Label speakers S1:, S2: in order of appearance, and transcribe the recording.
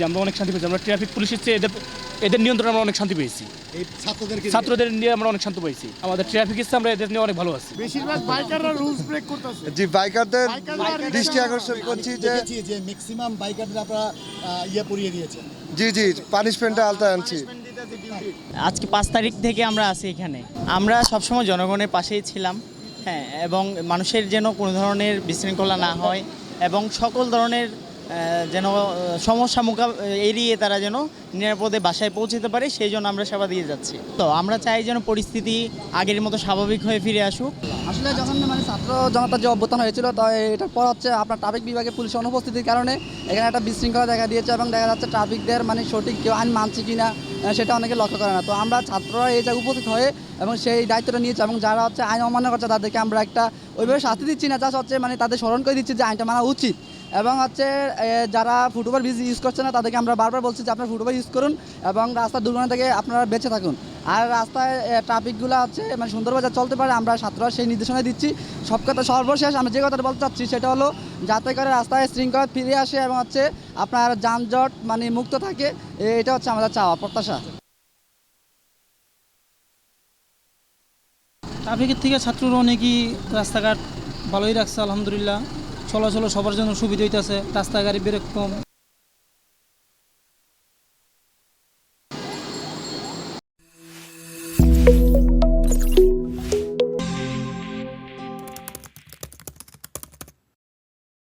S1: যে আমরা অনেক শান্তি পেয়েছি। আমরা ট্রাফিক পুলিশের চেয়ে এদের এদের নিয়ন্ত্রণে আমরা অনেক শান্তি পেয়েছি।
S2: এই ছাত্রদেরকে
S1: ছাত্রদের নিয়ে আমরা অনেক শান্তি পেয়েছি আমাদের ট্রাফিক এসছে আমরা এদের নিয়ে অনেক ভালো আছি।
S3: বেশিরভাগ বাইকাররা রুলস ব্রেক করতেছে।
S4: জি বাইকারদের দৃষ্টি আকর্ষণ করছি যে
S2: যে ম্যাক্সিমাম বাইকারদের আপনারা ইয়ে পরিয়ে দিয়েছেন
S4: জি জি পানিশমেন্টটা আলতা আনছি।
S5: আজকে পাঁচ তারিখ থেকে আমরা আছি এখানে। আমরা সবসময় জনগণের পাশেই ছিলাম হ্যাঁ এবং মানুষের যেন কোনো ধরনের বিশৃঙ্খলা না হয় এবং সকল ধরনের যেন সমস্যা মোকা এড়িয়ে তারা যেন নিরাপদে বাসায় পৌঁছতে পারে সেই জন্য আমরা সেবা দিয়ে যাচ্ছি। তো আমরা চাই যেন পরিস্থিতি আগের মতো স্বাভাবিক হয়ে ফিরে আসুক।
S6: আসলে যখন মানে ছাত্র জনতার যে অভ্যুত্থান হয়েছিল তো এটার পর হচ্ছে আপনার ট্রাফিক বিভাগে পুলিশের অনুপস্থিতির কারণে এখানে একটা বিশৃঙ্খলা দেখা দিয়েছে এবং দেখা যাচ্ছে ট্রাফিকদের মানে সঠিক কেউ আইন মানছে কিনা আহ, সেটা অনেকে লক্ষ্য করে না। তো আমরা ছাত্ররা এই জায়গায় উপস্থিত হয়ে এবং সেই দায়িত্বটা নিয়েছে এবং যারা হচ্ছে আইন অমান্য করছে তাদেরকে আমরা একটা ওইভাবে শাস্তি দিচ্ছি না জাস্ট হচ্ছে মানে তাদের স্মরণ করে দিচ্ছি যে আইনটা মানা উচিত। এবং হচ্ছে যারা ফুটওভার ব্রিজ ইউজ করছে না, তাদেরকে আমরা বারবার বলছি যে আপনারা ফুটওভার ইউজ করুন এবং রাস্তার দুর্ঘটনা থেকে আপনারা বেঁচে থাকুন। আর রাস্তায় ট্রাফিকগুলো হচ্ছে মানে সুন্দরভাবে চলতে পারে, আমরা ছাত্ররা সেই নির্দেশনা দিচ্ছি। সব কথা সর্বশেষ আমি যে কথাটা বলতে চাচ্ছি, সেটা হলো যাতে করে রাস্তায় শৃঙ্খলা ফিরে আসে এবং হচ্ছে আপনার যানজট মানে মুক্ত থাকে এটা হচ্ছে আমাদের চাওয়া, প্রত্যাশা।
S7: ট্রাফিকের থেকে ছাত্ররা অনেকই রাস্তাঘাট ভালোই রাখছে, আলহামদুলিল্লাহ। চলাচল সবার জন্য সুবিধা হইতেছে রাস্তাঘাট গাড়ি বেরোক কম